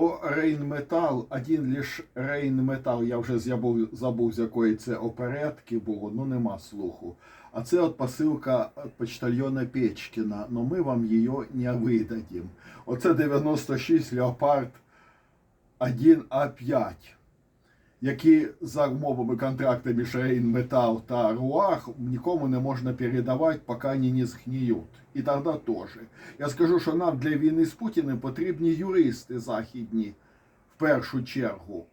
О Рейнметал, один лиш Рейнметал, я вже забув, забув з якої це оперетки було, ну нема слуху. А це от посилка від почтальйона Печкіна, но ми вам її не видадим. Оце 96 Леопард 1А5, які за умовами контрактами Шрейнметал та Руах нікому не можна передавати, поки вони не згниють. І тоді теж. Я скажу, що нам для війни з Путіним потрібні юристи західні в першу чергу.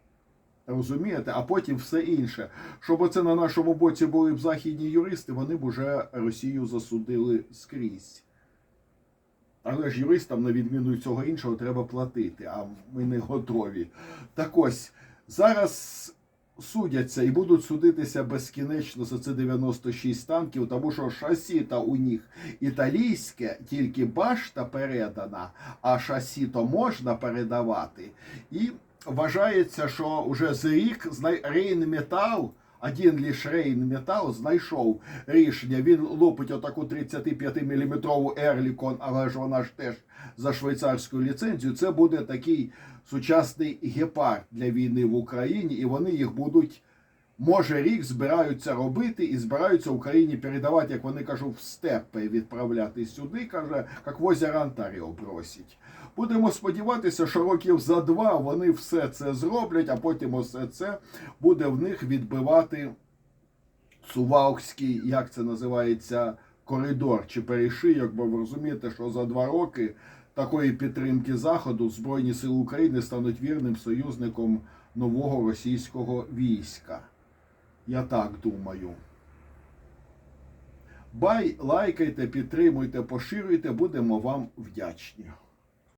Розумієте, а потім все інше. Щоб оце на нашому боці були б західні юристи, вони б уже Росію засудили скрізь. Але ж юристам, на відміну від цього іншого, треба платити, а ми не готові. Так ось, зараз судяться і будуть судитися безкінечно за це 96 танків, тому що шасі та у них італійське, тільки башта передана, а шасі то можна передавати. І вважається, що вже за рік Рейнметал, один ліж Рейн Метал знайшов рішення. Він лупить отаку 35-мм Ерлікон, але ж вона ж теж за швейцарською ліцензією. Це буде такий сучасний гепард для війни в Україні, і вони їх будуть. Може, рік збираються робити і збираються Україні передавати, як вони кажуть, в степи відправляти сюди, каже, як в озеро Антаріо бросить. Будемо сподіватися, що років за два вони все це зроблять, а потім усе це буде в них відбивати Сувалкський, як це називається, коридор чи перешийок, бо ви розумієте, що за два роки такої підтримки Заходу Збройні Сили України стануть вірним союзником нового російського війська. Я так думаю. Бай, лайкайте, підтримуйте, поширюйте, будемо вам вдячні.